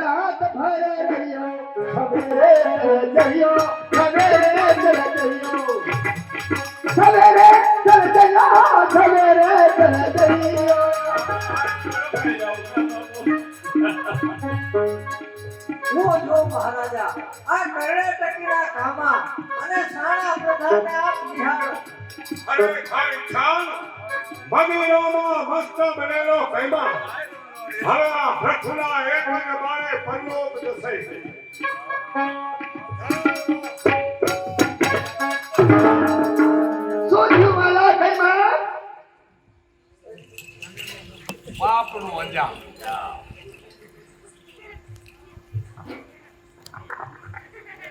રાત ભર રહ્યો સવેરે જયો સવેરે ચલ જયો સવેરે ચલ જયો સવેરે ચલ જયો હું જો મહારાજા. આ કર્ણાટકીના ધામા અને સાણા પ્રધાનને આપ નિહાળો. અરે ખાઈ છાન મદિરામાં મસ્ત બનેલો કૈમા હરા પ્રથુના એક બારે પરલોક જશે. શું થયું માલા કઈમાં અંજામ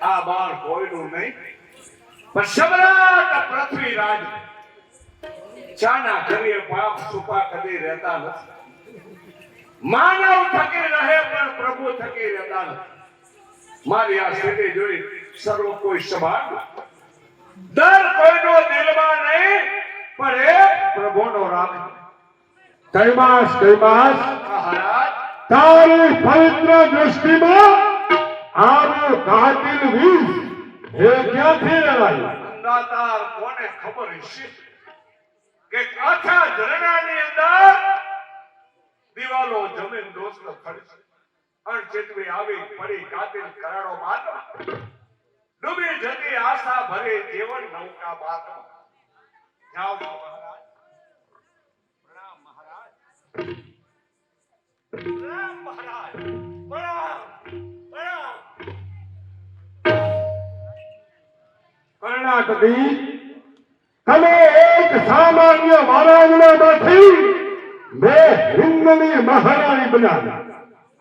આ બાળ કોઈનું નહીં પણ સમ્રાટ પૃથ્વીરાજ ચાના ઘરે પાપ છુપા કદી રહેતા નથી માનવ થકી રહે પણ પ્રભુ થકી રહેતા નથી મારી આ સ્થિતિ જોઈ સર્વ કોઈ સભાન દર કોઈનો દિલમાં નહીં પણ એ પ્રભુનો રાખ કૈમાસ કૈમાસ મહારાજ તારી પવિત્ર દૃષ્ટિમાં આવું કાતિલ વીસ હે ક્યાંથી લેવાય અંદાતાર કોને ખબર હશે? કે આખા ઝરણાની અંદર દિવાલો જમીન દોસ્ત ખડશે અણચેતવી આવી ફરી કાતિલ કરાડો માત્ર. ડૂબી જતી આશા ભરે જીવન નૌકા માત્ર. જાઓ મહારાજ. પ્રણામ મહારાજ. કર્ણાટકી તમે એક સામાન્ય મહારાજમાંથી બે હિન્દની મહારાણી બનાવી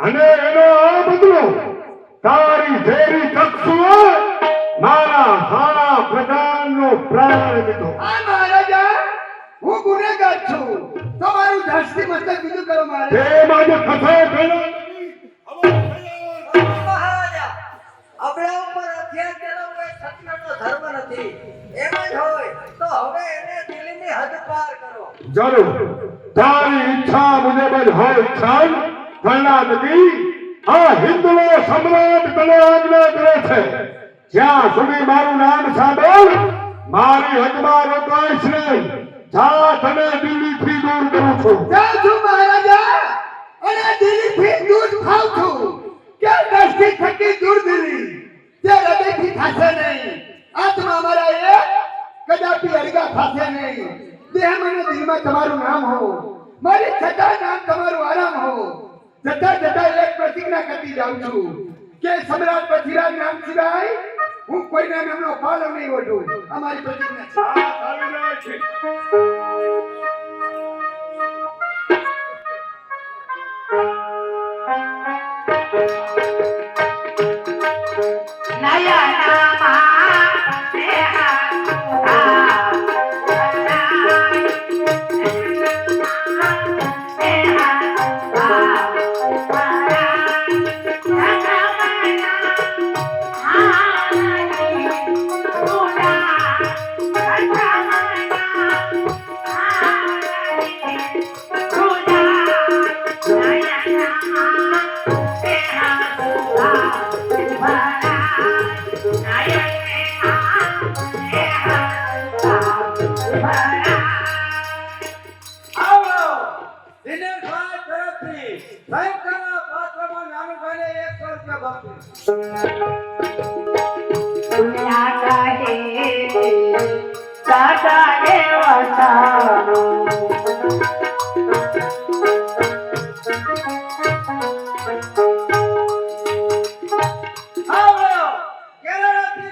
અને એનો આ બદલો તારી ઝેરી ચક્ષુએ મારા સારા પ્રધાનનો પ્રાણ લીધો. મહારાજા હું ગુનેગાર છું. તમારું ધાસ્તી મસ્તક બીજું કરો મારે. એ થશે કર્ણાટકી મહારાજા આપણા ઉપર ક્ષત્રિયનો ધર્મ નથી. એમ જ હોય તો હવે એને દિલ્હીની હદ પાર કરો. જરૂર. તારી ઈચ્છા મુજબ જ હોય છાન કર્ણાટકી આ હિન્દુઓ સમ્રાટ તને આજ્ઞા કરે છે. જ્યાં સુધી મારું નામ સાંભળ મારી હદમાં રોકાઈશ નહીં. જા તને દિલ્હીથી દૂર કરું છું. જાઉં છું મહારાજા અને દિલ્હીથી દૂર થાઉં છું. કે દ્રષ્ટિ થકી દૂર દિલ્હી? તે હૃદયથી થશે નહીં. આત્મા અમારા એ કદાપી અળગા થશે નહીં. દેહમાં અને દિલમાં તમારું નામ હો મારી છતાં નામ તમારું આરામ હો જતા જતા એક પ્રતિજ્ઞા કરતી જાઉં છું કે સમ્રાટ પૃથ્વીરાજ નામ સિવાય હું કોઈના નામનો પાલવ નહીં ઓઢું અમારી પ્રતિજ્ઞા છે. આ ચાલી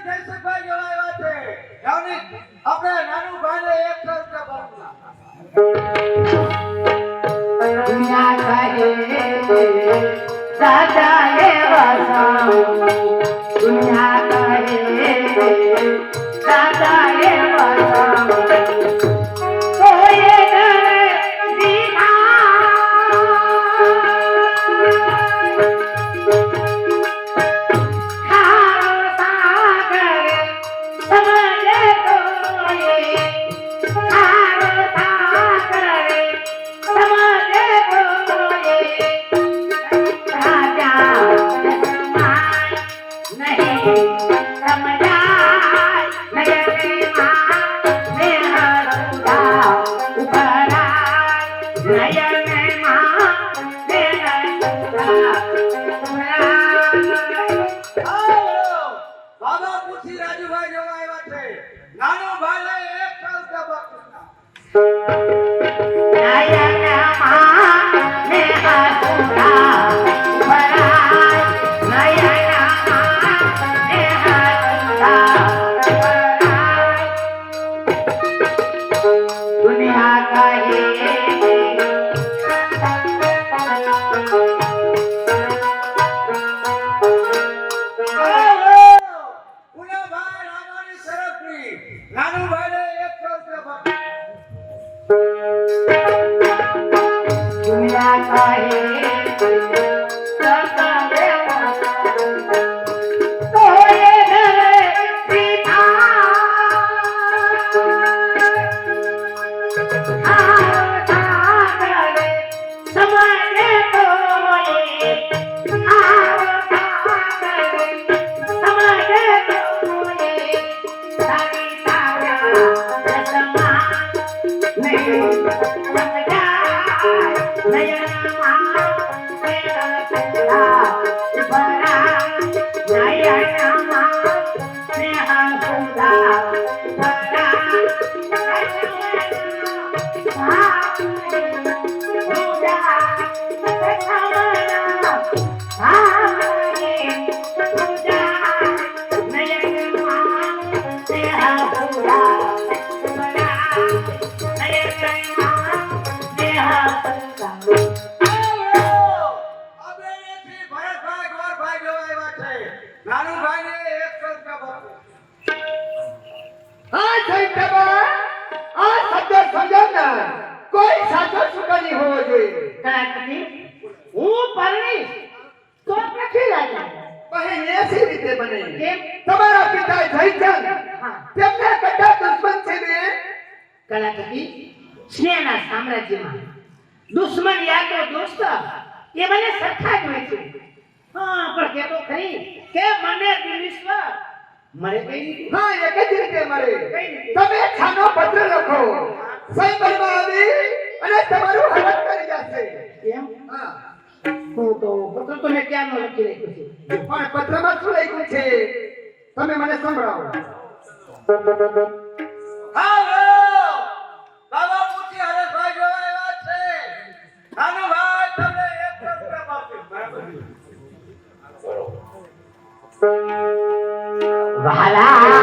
देश को શબ્દ કોઈ સાચો સુકા હોવો જોઈએ. હું પરણીશ. તો નથી રાજા. બહેન એસી રીતે બને. કેમ? તમારા પિતા જયચંદ હા. તેમના દુશ્મન છે ને? કલાકૃતિ સ્નેહના સામ્રાજ્યમાં. દુશ્મન યા દોસ્ત એ મને સરખા જ હોય છે. હા પણ કે તો ખરી. કે મને દિલીશ્વ મળે કઈ હા એક જ રીતે કઈ તમે છાનો પત્ર લખો. સાયબરમાં આવી અને તમારું હરત કરી જશે એમ? હા. હું તો પત્ર તો મેં ક્યારનો લખી રાખ્યો છે. પણ પત્રમાં શું લખ્યું છે? તમે મને સંભળાવો. આવો! બાબા પૂછી હરેશભાઈ જોવાય વાત છે. નાનો ભાઈ તમને એક શબ્દ બરાબર વહાલા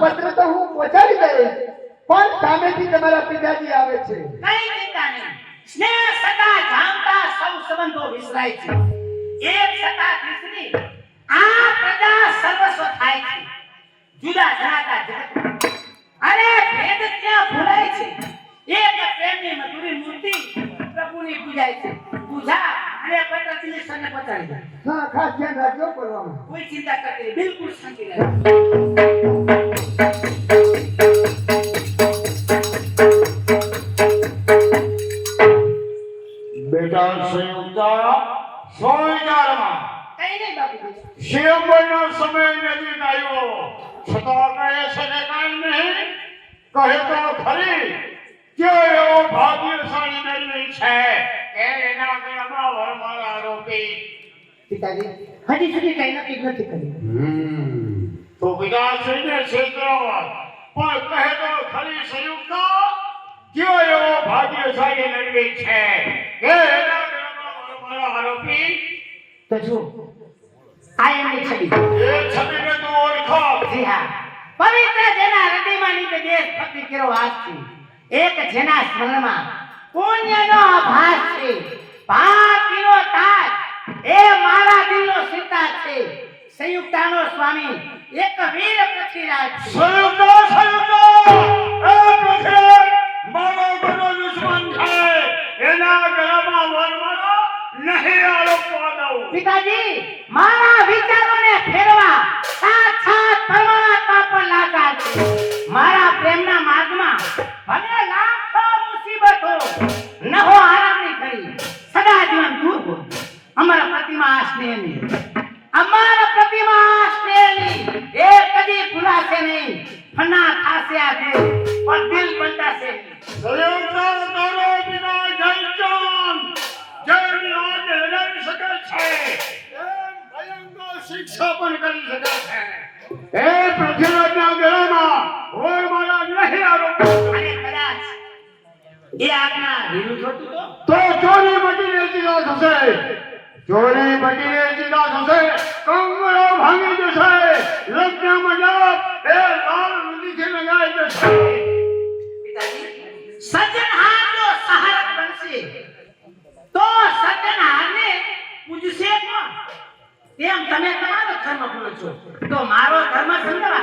પત્ર તો હું પહોંચાડી દઈશ. પણ સામેથી તમારા પિતાજી આવે છે. કઈ ચિંતા નહીં સ્નેહ સદા જામતા સૌ સંબંધો વિસરાય છે. એક સદા ત્રીસની આ પ્રજા સર્વસ્વ થાય છે. જુદા જણાતા જગત અરે ભેદ ક્યાં ભૂલાય છે? એક પ્રેમની મધુરી મૂર્તિ પ્રભુની પૂજાય છે. પૂજા અને પત્ર સને પહોંચાડી દે. હા ખાસ ધ્યાન રાખજો કરવામાં કોઈ ચિંતા કરતી બિલકુલ શાંતિ રહે બેટા સંયુક્તા સોયગારમાં કઈ નહીં બાપુજી શિવમનો સમય નજીક આવ્યો. છતાં કહે છે કે કાંઈ નહીં. કહે તો ખરી. કે એવો ભાગ્યશાળી મેળવી છે. કે એના ગળામાં વરમાળા આરોપી. પિતાજી હજી સુધી કઈ નક્કી નથી કર્યું. તો પિતાશ્રીને છેતરાવા. પણ કહે તો ખરી સંયુક્ત કયો એવો ભાગ્યશાળી છે? કે એના ગળામાં વરમાળા આરોપી. તો જો આ એમની છબી. એ છબીને તું ઓળખો. જી હા. પવિત્ર જેના હૃદયમાં નીચે દેશ ભક્તિ કેરો વાસ છે એક જેના સ્મરણમાં પુણ્યનો આભાસ છે. ભાગ્યનો તાજ. એ મારા દિલનો સીતા છે. સંયુક્તાનો સ્વામી એક વીર પૃથ્વીરાજ. સંયુક્ત સંયુક્ત! એ પૃથ્વી મારો બધો દુશ્મન છે એના ગળામાં વરમાળો નહીં આરોપવા દઉં પિતાજી મારા વિચારોને ફેરવા સાક્ષાત પરમાત્મા પર લાચાર છો તો મારો ધર્મ સમજવા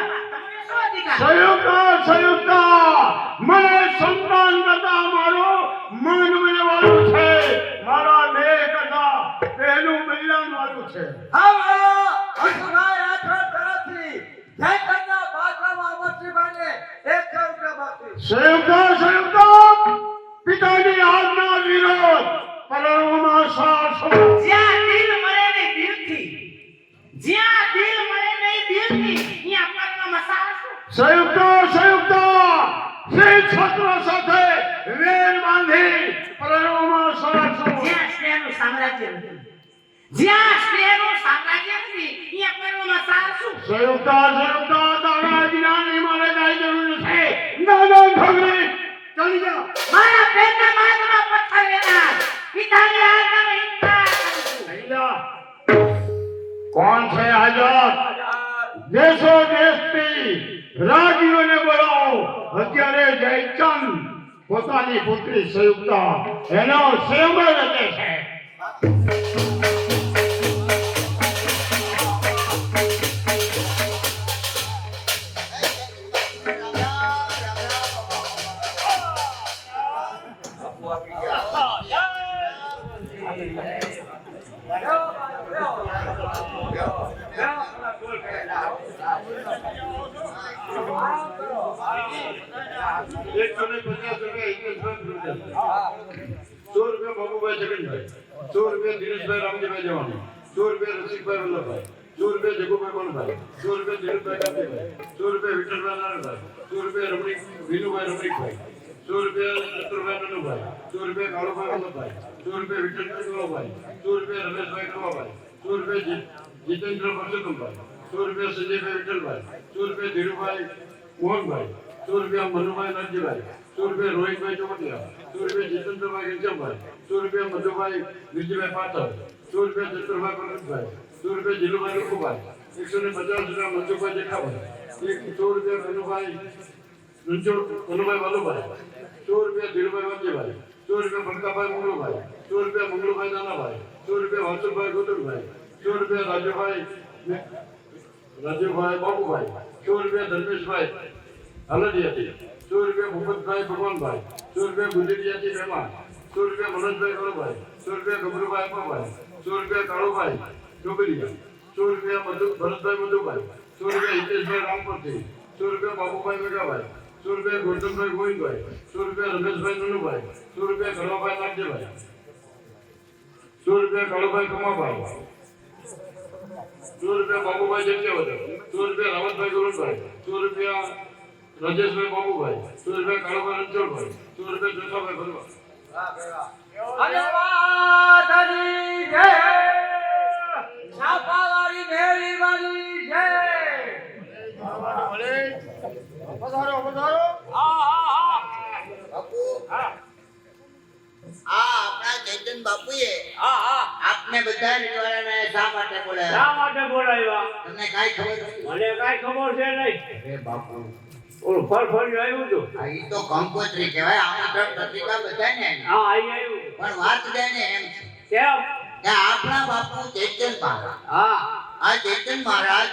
હાજર દેશો દેશથી રાજ્યોને બોલાવો. અત્યારે જયચંદ પોતાની પુત્રી સંયુક્તા એનો રચે છે. રામજીભાઈ જવાની સો રૂપિયા રસિકભાઈ વલ્લભભાઈ સો રૂપિયા જગુભાઈ મણભાઈ સો રૂપિયા ધીરુભાઈ ગાંધીભાઈ સો રૂપિયા વિઠ્ઠલભાઈ નારાયણભાઈ સો રૂપિયા રમણીક વિનુભાઈ રમણીકભાઈ સો રૂપિયા ચતુરભાઈ નનુભાઈ સો રૂપિયા કાળુભાઈ વલ્લભભાઈ સો રૂપિયા વિઠ્ઠલભાઈ ગોળાભાઈ સો રૂપિયા રમેશભાઈ કવાભાઈ સો રૂપિયા જીતેન્દ્ર પરસોત્તમભાઈ સો રૂપિયા સંજયભાઈ વિઠ્ઠલભાઈ સો રૂપિયા ધીરુભાઈ મોહનભાઈ સો રૂપિયા મનુભાઈ નરજીભાઈ સો રોહિતભાઈ ચોપટિયા સો રૂપિયા જીતેન્દ્રભાઈ ઘનશ્યામભાઈ રૂપિયા મધુભાઈ વિજયભાઈ પાટણ સો રૂપિયા ચંદ્રભાઈ પ્રગટભાઈ સો રૂપિયા જીલુભાઈ રૂપુભાઈ એકસો ને પચાસ રૂપિયા મનસુખભાઈ જેઠાભાઈ એક સો રૂપિયા કનુભાઈ કનુભાઈ વાલુભાઈ સો રૂપિયા ધીરુભાઈ વાંચીભાઈ સો રૂપિયા ભરતાભાઈ મંગલુભાઈ સો રૂપિયા મંગલુભાઈ નાનાભાઈ સો રૂપિયા વાસુભાઈ ગોતુલભાઈ સો રાજુભાઈ રાજુભાઈ બાબુભાઈ સો રૂપિયા ધર્મેશભાઈ હલદિયાથી સો રૂપિયા ભૂપતભાઈ ભગવાનભાઈ સો રૂપિયા ગુજરીયાથી મહેમાન સો રૂપિયા મનોજભાઈ કરુભાઈ સો રૂપિયા ગભરુભાઈ અપ્પાભાઈ સો રૂપિયા કાળુભાઈ ચોબલિયા સો રૂપિયા મધુ ભરતભાઈ મધુભાઈ સો રૂપિયા હિતેશભાઈ રામપતિ સો રૂપિયા બાબુભાઈ મેઘાભાઈ સો રૂપિયા ગોરધનભાઈ ગોવિંદભાઈ સો રૂપિયા રમેશભાઈ નનુભાઈ સો રૂપિયા કળવાભાઈ નાગજીભાઈ સો રૂપિયા કાળુભાઈ કમાભાઈ સો રૂપિયા બાબુભાઈ જગ્યાવદર સો રૂપિયા રાવતભાઈ ગોરણભાઈ સો રૂપિયા રાજેશભાઈ બાબુભાઈ ભાઈ રૂપિયા કાળુભાઈ રણછોડભાઈ સો રૂપિયા જોશાભાઈ ભરવા બાપુએ હા હા. આપને બધા રજવાડાને શા માટે બોલાવ્યા? શા માટે બોલાવ્યા? તમને કાંઈ ખબર મને કાંઈ ખબર છે નહીં. અરે બાપુ. ઓલું ફળ ફળ્યું આવ્યું હતું. આ ઈ તો કંકોત્રી કહેવાય. આમંત્રણ પત્રિકા બધાને હા આવી આવ્યું. પણ વાત જાણે એમ કેમ? કે આપણા બાપુ ચેતન મહારાજ. હા. આ ચેતન મહારાજ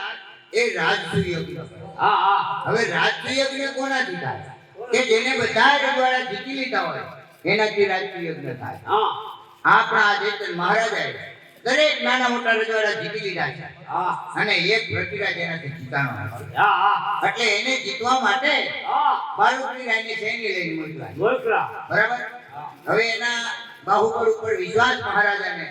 એ રાજસુ યજ્ઞ હા હા. હવે રાજસુ યજ્ઞ કોનાથી થાય કે જેને બધા રજવાડા જીતી લીધા હોય એનાથી રાજસુ યજ્ઞ થાય. હા. આપણા ચેતન મહારાજ મહારાજાએ દરેક નાના મોટા રજવાડા જીતી લીધા છે. અને એક પૃથ્વીરાજ જેનાથી જીતાનો એટલે એને જીતવા માટે બાળુકની રાયને સૈન્ય લઈને મોકલા બરાબર? હવે એના બાહુબળ ઉપર વિશ્વાસ મહારાજાને.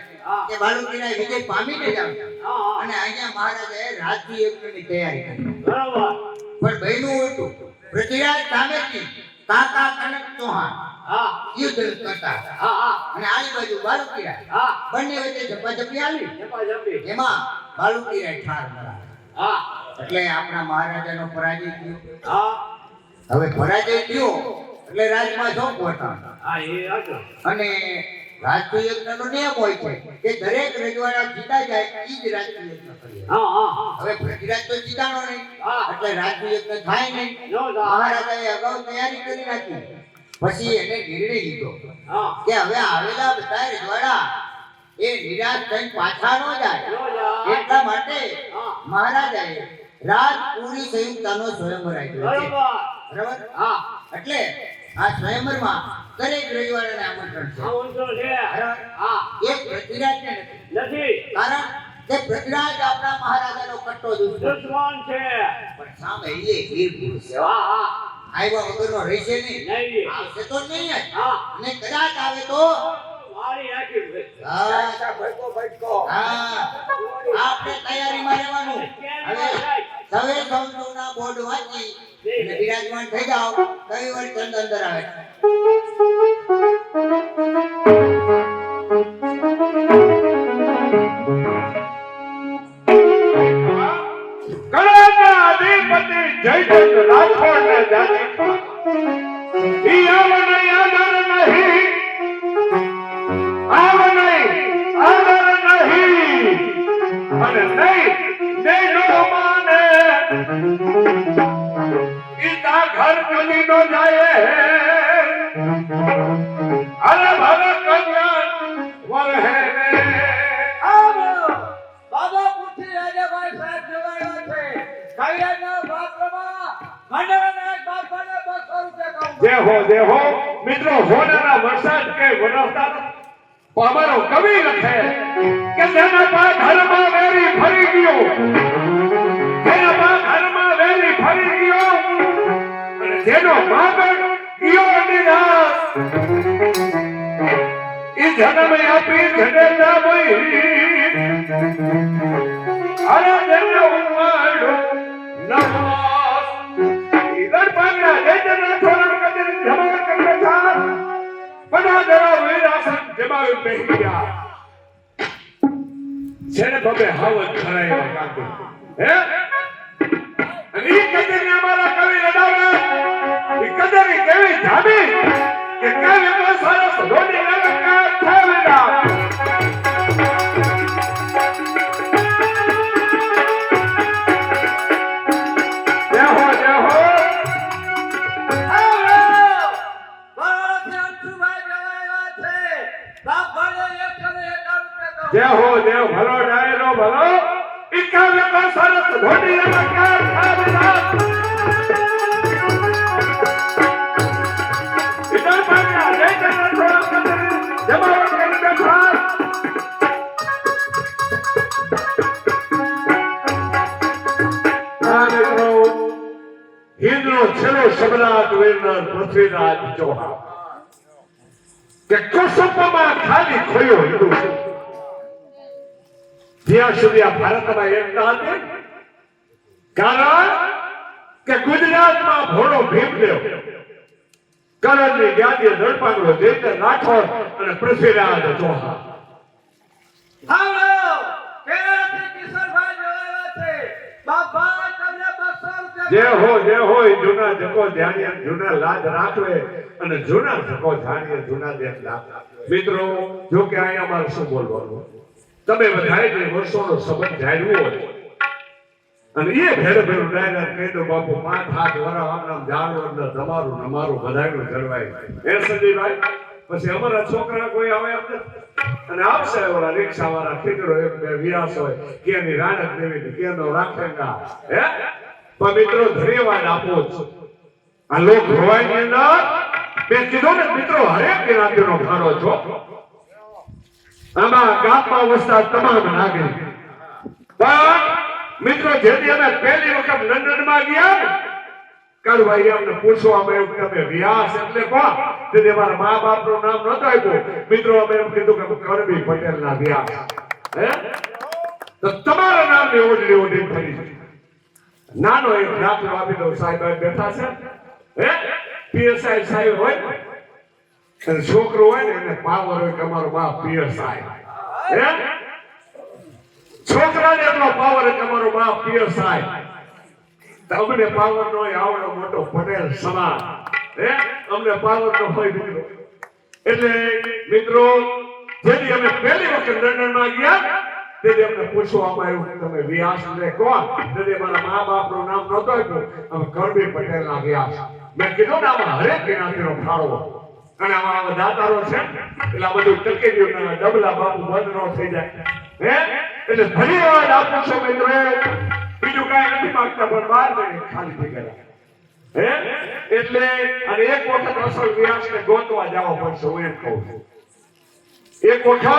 કે બાળુકની રાય વિજય પામીને જ આવે. હા હા. અને અહીંયા મહારાજાએ રાજકીય યજ્ઞની તૈયારી કરી. બરાબર. પણ બહેનું હતું પૃથ્વીરાજ સામેથી કાકા કનક ચૌહાણ. યુદ્ધ કરતા અને આલી બાજુ બાળુકી બંને વચ્ચે ઝપાઝપી આવી જપા એમાં બાળુકી ઠાર મરાયા. એટલે આપણા મહારાજાનો પરાજય થયો. હવે પરાજય થયો એટલે રાજમાં એ હતું અને રાજકીય યજ્ઞનો નિયમ હોય છે કે દરેક રજવાડા જીતા જાય એ જ યજ્ઞ કરીએ. હા હવે પ્રતિરાજ તો જીતાનો નહીં એટલે રાજકીય યજ્ઞ થાય નહીં. મહારાજા એ મહારાજાએ અગાઉ તૈયારી કરી નાખી પછી એને નિર્ણય લીધો. કે હવે આવેલા બધા રજવાડા એ નિરાશ થઈ પાછા ન જાય. નો. એટલા માટે. મહારાજાએ રાજપુરી સંયુક્તાનો સ્વયંવર આપ્યો છે. બરાબર. હા. એટલે આ સ્વયંવરમાં દરેક રવિવારે આમંત્રણ છે. હા. એક પૃથ્વીરાજને નથી. નથી. કારણ કે પૃથ્વીરાજ આપણા મહારાજાનો કટ્ટો દુશ્મન છે. પણ સામે એ વીર પુરુષ છે. હા હા. આવ્યા વગરનો રહેશે નહીં. આવશે તો નહીં જ. અને કદાચ આવે તો આપણે તૈયારીમાં રહેવાનું. હવે સવે સૌના બોર્ડ વાંચી અને બિરાજમાન થઈ જાઓ. રવિવાર ચંદ અંદર આવે અધિપતિ જયચંદ રાઠોડને જાતિ ઈ આવને આદર નહીં આવને આદર નહીં અને નહીં નહીં નો માને ઘર કદી નો જાય અમારો કવિ લખે કે તેના પા ઘરમાં વેરી ફરી ગયો. તેના પા ઘરમાં વેરી ફરી ગયો. જેનો માગણ ગયો નિરાશ ઈ જન્મ આપી જડેલા વહી વિરાસન પહેર્યા છેને બબે હાવત ખરાય કાંતો હે? અને એ કદર ને અમારા કવિ લડાવે એ કદર કેવી જામી કે કાવ્ય તો સરસ ધોની અલંકાર થાવેલા વીરનર પૃથ્વીરાજ ચૌહાણ કે કુસુમમાં ખાલી ખોયો હિન્દુ જ્યાં સુધી આ ભારતમાં એકતા હતી કારણ કે ગુજરાતમાં ભોળો ભીમદેવ કરણની ગાદીએ દડપાંગડો જયતર રાઠોડ અને પૃથ્વીરાજ ચૌહાણ જે હો, જે હોય, જૂના જકો જાણીએ, જૂના લાજ રાખવે અને જૂના જકો જાણીએ, જૂના દેશ રાખવે. મિત્રો, જો કે અહીંયા મારે શું બોલવાનું? તમે બધાએ જે વર્ષોનો સંબંધ જાળવ્યો હોય, અને એ ભેળ ભેળ ડાયરા કહી દો, બાપુ પાંચ હાથ વરા આમ નામ જાણવું એટલે તમારું અમારું બધાનું જળવાય. એ સંજયભાઈ પછી અમારા છોકરા કોઈ આવે આપણે અને આવશે ઓલા રિક્ષા વાળા ખીચડો, એક બે વ્યાસ હોય, કે એની રાણક દેવી કેનો રાખેગા. હે? પણ મિત્રો ધન્યવાદ આપો છો. આ લોક ભવાઈની અંદર મેં કીધું ને, મિત્રો, હરેક જ્ઞાતિનો ભારો છો. આમાં ગામમાં વસતા તમામ નાગરિક. પણ મિત્રો, જેથી અમે પહેલી વખત લંડનમાં ગયા ને ભાઈ અમને પૂછવામાં આવ્યું કે તમે વ્યાસ એટલે કોણ? તેથી અમારા મા બાપનું નામ નહોતું આપ્યું. મિત્રો, અમે એમ કીધું કે કરબી પટેલના વ્યાસ. હે? તો તમારા નામની ઓઢડી ઓઢી ફરી છે. નાનો એક દાખલો આપી દઉં સાહેબ બેઠા છે. હે? પીએસઆઈ સાહેબ હોય. અને છોકરો હોય ને એને પાવર હોય કે અમારો બાપ પીએસઆઈ હે? છોકરાને એટલો પાવર કે અમારો બાપ પીએસઆઈ અમને પાવર નો આવડો મોટો પટેલ સમાજ. હે? અમને પાવર નો હોય, મિત્રો. એટલે, મિત્રો, જેથી અમે પહેલી વખત લંડનમાં ગયા તેથી અમને પૂછવામાં આવ્યું તમે વ્યાસ ને કોણ? તેથી મારા મા બાપનું નામ નતો આપ્યું, અમે પટેલ ના વ્યાસ. મેં કીધું, ને આમાં હરેક જ્ઞાતિનો ફાળો અને અમારા દાતારો છે, એટલે આ બધું ટકી ગયું ને ડબલા બાપુ બંધ નો થઈ જાય. હે? એટલે ધન્યવાદ આપું છું, મિત્રો બીજું કઈ નથી માંગતા, પણ બાર મિનિટ ખાલી થઈ ગયા હે? એટલે અને એક વખત અસલ વ્યાસને ગોતવા જવા પડશે, હું એમ કહું છું. એક વખત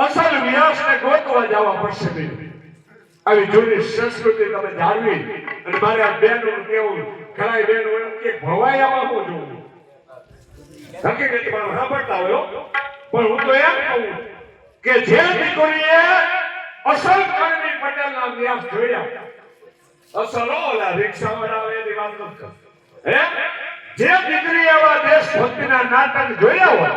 અસલ વ્યાસને ગોતવા જવા પડશે આવી જૂની સંસ્કૃતિ તમે જાળવી અને મારે આ બેનનું કેવું ઘણા બેનો એમ કે ભવાયામાં હું જોઉં. હકીકતમાં સાંભળતા હોય પણ હું તો એમ કહું કે જે દીકરીએ અસલ કરણી પટેલના વ્યાસ જોયા. અસલ ઓલા રિક્ષાવાળા આવે એની વાત નથી હે? જે દીકરી એવા દેશભક્તિના નાટક જોયા હોય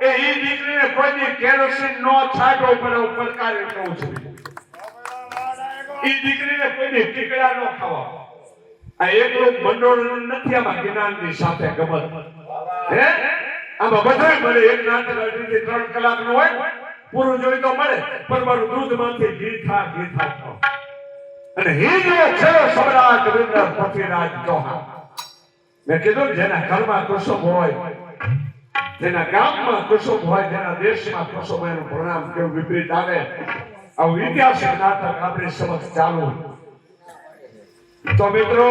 એ ઈ દીકરીને કોઈની કેરોસીન નો છાંટો પડે હું પડકારી કહું છું. ઈ દીકરીને કોઈની ટીકડા નો ખાવા. આ એકલું મંડળ નથી, આમાં જ્ઞાનની સાથે ગમત. હે? આમાં બધા મળે, એક નાટક અઢીથી ત્રણ કલાકનું હોય પૂરું જોઈ તો મળે, પણ મારું દૂધમાંથી ઘી થા ઘી થા અને હી હિન્દુઓ છે, સમ્રાટ વિન્દ્ર પૃથ્વીરાજ ચૌહાણ. મેં કીધું જેના ઘરમાં કુસુમ હોય જેના ગામમાં કુસુમ હોય જેના દેશમાં કુસુમ હોય એનું પ્રણામ કેવું વિપરીત આવે? આવું ઐતિહાસિક નાટક આપણી સમક્ષ ચાલુ. તો મિત્રો,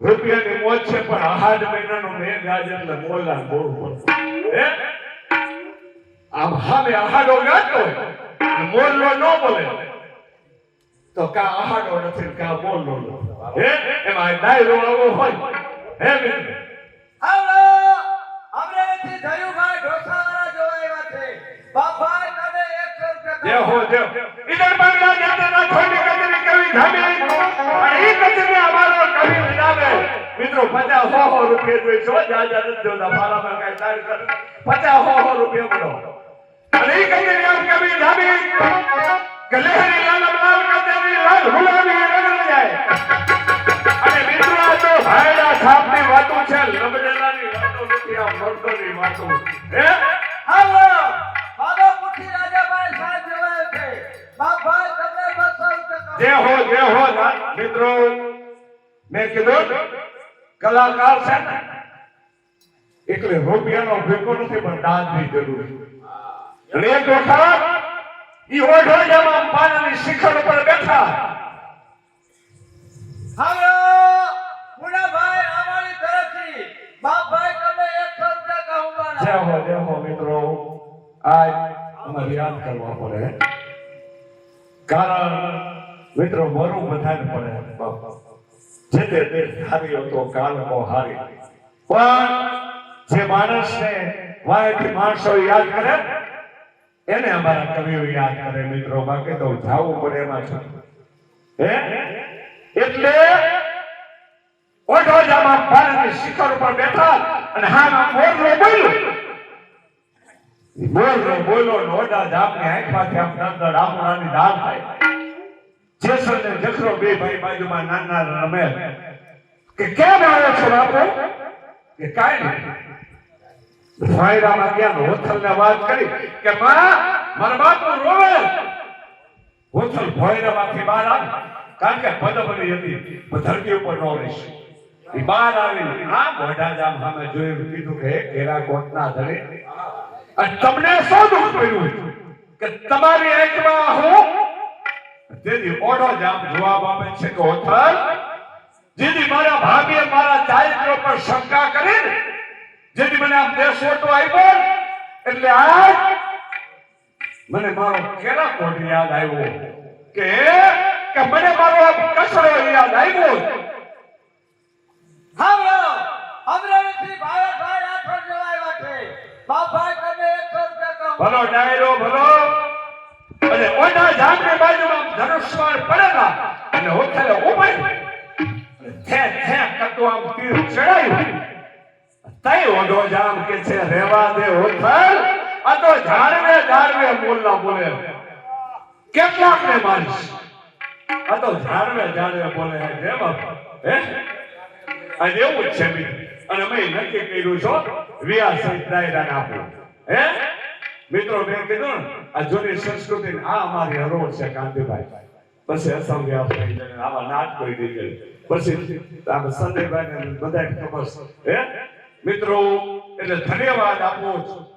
રૂપિયાની મોજ છે, પણ આહાડ મહિનાનો મેઘ આજે એટલે મોલા બોલ બોલ આમ હામે આહાડો ગાતો હોય અને ન બોલે. તો કા આહાડો નથી કા નથી? હે? એમાં ડાયરો આવો હોય. હે મિત્રો હાલો અમરેલીથી ધયુભાઈ ઢોસાવાળા જોવા આવ્યા છે બાપા તમે 100 જે રૂપિયા હો જે ઇધર બાંગ્લા જાતે ના થોડી કચરી કવી ધામી અને ઈ કચરી અમારો કવિ વિનાવે મિત્રો, પચાસ સો સો રૂપિયા જોઈ છો જા જા નથી જોતા મારામાં કઈ તાર કર પચાસ સો સો રૂપિયા મળો અને ઈ કચરી આમ કવિ ધામી કે લહેરી લાલ લાલ કતરી લાલ ગુલાબી રંગ જાય અને મિત્રો, આ તો ભાઈના છાપની વાતો છે. નથી, આ મર્દોની વાતો. હે? સાહેબ. જે હો જે હો મિત્રો. મેં કીધું કલાકાર છે ને એટલે રૂપિયાનો ભેગો નથી પણ દાનની જરૂર છે. એક વખત ઈ ઓઢોજામાં પાણીની શિખર પર બેઠા. હાલો મુનાભાઈ અમારી તરફથી બાપભાઈ તમે એક શબ્દ કહું જય હો જય હો મિત્રો. આજ અમારે યાદ કરવા પડે. કારણ મિત્રો, મરું બધાને પડે. જે તે હારી હતો કાલકો હારી. પણ જે માણસને વાયથી માણસો યાદ કરે, એને અમારા કવિઓ યાદ કરે, મિત્રો. બાકી તો જાવું પડે એમાં છે. હે? એટલે ઓઢોજામાં પાણી શિખર ઉપર બેઠા અને હા મોરલો બોલ્યો. બોલનો બોલો નોડા જાપની આંખમાંથી આમ દરદર આપણાની દાળ થાય. જેસર ને જખરો બે ભાઈ બાજુમાં નાના રમે. કે કેમ આવે છે બાપુ? કે કાઈ નહીં. ફાયરામાં ગયા હોથલ વાત કરી કે, માં, મારા બાપુ રોવે. હોથલ ફાયરામાંથી બહાર આવે. કારણ કે પદબની હતી. ધરતી ઉપર નો રહીશ બહાર આવી આ મોઢા જામ સામે જોયું કીધું કે ઘેરા કોટના ધરે અને તમને શું દુઃખ પડ્યું કે તમારી આંખમાં હું તેથી ઓઢો જામ જવાબ આપે છે કે ઓથર જેની મારા ભાભીએ મારા ચારિત્ર પર શંકા કરી ને, જેથી મને આમ દેશ ઓટો આવ્યો એટલે આજ મને મારો કેરા કોટ યાદ આવ્યો કે કે મને મારો આ કચરો યાદ આવ્યો હાલો અમરેલીથી ભાવેશભાઈ રાઠોડ જોવાયા છે બાપભાઈ તમે 100 રૂપિયા કહું ભલો ડાયરો, ભલો. અને ઓઢા ઝાડની બાજુમાં ધનુષ્યમાન પડેલા. અને હોથલે ઊભી થે થે કરતો આમ તીર ચડાયું. તઈ ઓઢો જામ કે છે, રેવા દે હોથલ આ તો ઝાડવે ઝાડવે બોલના બોલે. કેટલાક ને મારીશ. આ તો ઝાડવે ઝાડવે બોલે. હે બાપા, હે? અને એવું જ છે અને મેં નક્કી કર્યું છો, વ્યાસ સહિત દાયરાને આપવું હે? મિત્રો, મેં કીધું આ જૂની સંસ્કૃતિ આ અમારી હરોળ છે કાંતિભાઈ પછી વ્યાસ આવા નાટ કરી. દીધી પછી આપણે સંજયભાઈ ને બધા ખબર હે? મિત્રો, એટલે ધન્યવાદ આપવો છું.